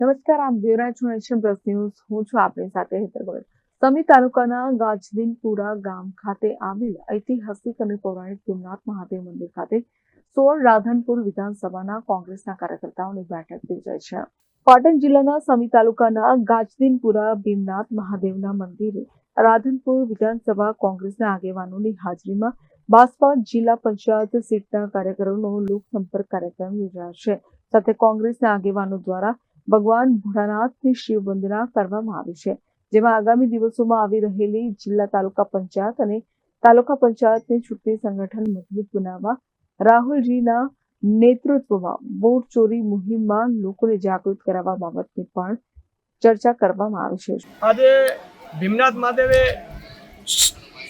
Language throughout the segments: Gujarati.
નમસ્કાર, આપ છો નેશન પ્લસ ન્યૂઝ. હું છું આપણી સાથે હેતર ગોયલ સમી તાલુકાના ગાજદીનપુરા ગામ ખાતે આવેલ ઐતિહાસિક અને પૌરાણિક ભીમનાથ મહાદેવ મંદિર ખાતે સોળ રાધનપુર વિધાનસભાના કોંગ્રેસના કાર્યકર્તાઓની બેઠક યોજાઈ છે. પાટણ જિલ્લાના સમી તાલુકાના ગાજદીનપુરા ભીમનાથ મહાદેવના મંદિરે રાધનપુર વિધાનસભા કોંગ્રેસના આગેવાનોની હાજરીમાં બાસપા જિલ્લા પંચાયત સીટના કાર્યકરોનો લોકસંપર્ક કાર્યક્રમ યોજાયો છે. સાથે કોંગ્રેસના આગેવાનો દ્વારા ભગવાન ભોળાનાથની શિવ વંદના કરવામાં આવી છે, જેમાં આગામી દિવસોમાં આવી રહેલી જિલ્લા તાલુકા પંચાયત અને તાલુકા પંચાયતની ચૂંટણી સંગઠન મજબૂત બનાવવા, રાહુલજીના નેતૃત્વમાં વોટ ચોરી મુહિમમાં લોકોને જાગૃત કરાવવા બાબતની પણ ચર્ચા કરવામાં આવી છે. આજે ભીમનાથ મહાદેવે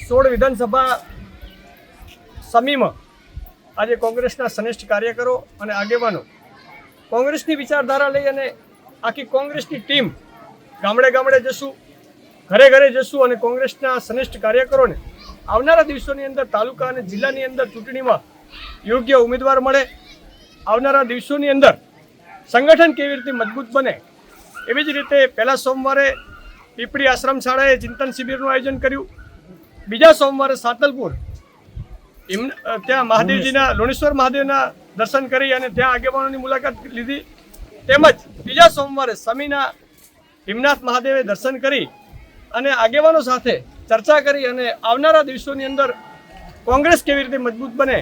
સોળ વિધાનસભા સમીમાં આજે કોંગ્રેસના શ્રેષ્ઠ કાર્યકરો અને આગેવાનો કોંગ્રેસની વિચારધારા લઈ અને આખી કોંગ્રેસની ટીમ ગામડે ગામડે જશું, ઘરે ઘરે જશું અને કોંગ્રેસના શ્રેષ્ઠ કાર્યકરોને આવનારા દિવસોની અંદર તાલુકા અને જિલ્લાની અંદર ચૂંટણીમાં યોગ્ય ઉમેદવાર મળે. આવનારા દિવસોની અંદર સંગઠન કેવી રીતે મજબૂત બને એવી જ રીતે પહેલા સોમવારે પીપળી આશ્રમ શાળાએ ચિંતન શિબિરનું આયોજન કર્યું. બીજા સોમવારે સાતલપુર ત્યાં મહાદેવજીના, લોણેશ્વર મહાદેવના દર્શન કરી અને ત્યાં આગેવાનોની મુલાકાત લીધી. તેમજ બીજા સોમવારે સમીના ભીમનાથ મહાદેવે દર્શન કરી અને આગેવાનો સાથે ચર્ચા કરી અને આવનારા દિવસોની અંદર કોંગ્રેસ કેવી રીતે મજબૂત બને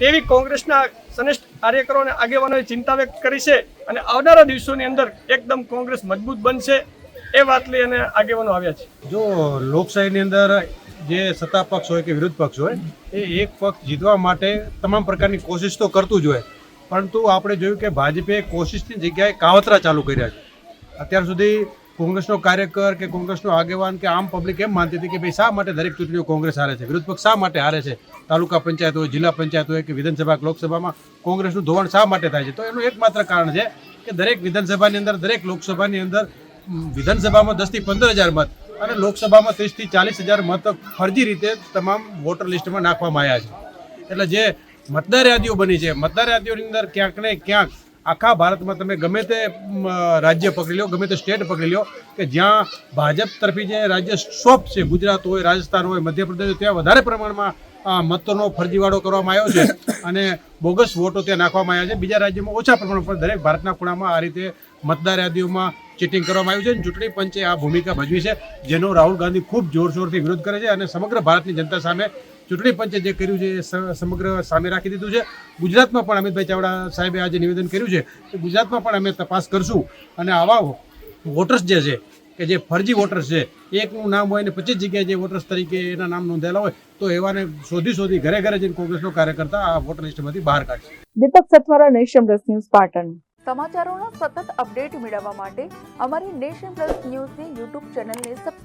તેવી કોંગ્રેસના શ્રેષ્ઠ કાર્યકરો અને આગેવાનોએ ચિંતા વ્યક્ત કરી છે અને આવનારા દિવસોની અંદર એકદમ કોંગ્રેસ મજબૂત બનશે એ વાત લઈ અને આગેવાનો આવ્યા છે. જો લોકશાહીની અંદર જે સત્તા પક્ષ હોય કે વિરોધ પક્ષ હોય, એ એક પક્ષ જીતવા માટે તમામ પ્રકારની કોશિશ તો કરતું જ હોય. પરંતુ આપણે જોયું કે ભાજપે કોશિશની જગ્યાએ કાવતરા ચાલુ કર્યા છે. અત્યાર સુધી કોંગ્રેસનો કાર્યકર કે કોંગ્રેસનો આગેવાન કે આમ પબ્લિક એમ માનતી હતી કે ભાઈ શા માટે દરેક ચૂંટણીઓ કોંગ્રેસ હારે છે? વિરોધ પક્ષ શા માટે હારે છે? તાલુકા પંચાયત હોય, જિલ્લા પંચાયત હોય કે વિધાનસભા, લોકસભામાં કોંગ્રેસનું ધોવાણ શા માટે થાય છે? તો એનું એકમાત્ર કારણ છે કે દરેક વિધાનસભાની અંદર, દરેક લોકસભાની અંદર વિધાનસભામાં દસથી પંદર હજાર મત અને લોકસભામાં ત્રીસથી ચાલીસ હજાર મત ફરજી રીતે તમામ વોટર લિસ્ટમાં નાખવામાં આવ્યા છે. એટલે જે મતદાર યાદીઓ બની છે. મતદાર યાદીઓની અંદર ક્યાંક ને ક્યાંક આખા ભારતમાં તમે ગમે તે રાજ્ય પકડી લો, ગમે તે સ્ટેટ પકડી લો, કે જ્યાં ભાજપ તરફી જે રાજ્ય સ્વપ છે, ગુજરાત હોય, રાજસ્થાન હોય, મધ્યપ્રદેશ હોય, ત્યાં વધારે પ્રમાણમાં મતોનો ફરજીવાળો કરવામાં આવ્યો છે અને બોગસ વોટો ત્યાં નાખવામાં આવ્યા છે. બીજા રાજ્યોમાં ઓછા પ્રમાણમાં, પણ દરેક ભારતના ખૂણામાં આ રીતે મતદાર યાદીઓમાં ચીટિંગ કરવામાં આવ્યું છે ચૂંટણી પંચે આ ભૂમિકા ભજવી છે, જેનો રાહુલ ગાંધી ખૂબ જોરશોરથી વિરોધ કરે છે અને સમગ્ર ભારતની જનતા સામે ચૂંટણી પંચે જે કર્યું છે એ સમગ્ર સામે રાખી દીધું છે. ગુજરાતમાં પણ અમિતભાઈ ચાવડા સાહેબે આજે નિવેદન કર્યું છે કે ગુજરાતમાં પણ અમે તપાસ કરશું અને આવા વોટર્સ જે છે કે જે ફરજી વોટર્સ છે એકનું નામ હોય ને પચીસ જગ્યાએ જે વોટર્સ તરીકે એના નામ નોંધાયેલા હોય તો એવાને શોધી શોધી ઘરે ઘરે જઈને કોંગ્રેસનો કાર્યકર્તા આ વોટર લિસ્ટમાંથી બહાર કાઢશે. Deepak Sathwara Nation Plus News Patan. સમાચારોનો સતત અપડેટ મેળવવા માટે અમારી નેશન પ્લસ ન્યૂઝની યુટ્યુબ ચેનલને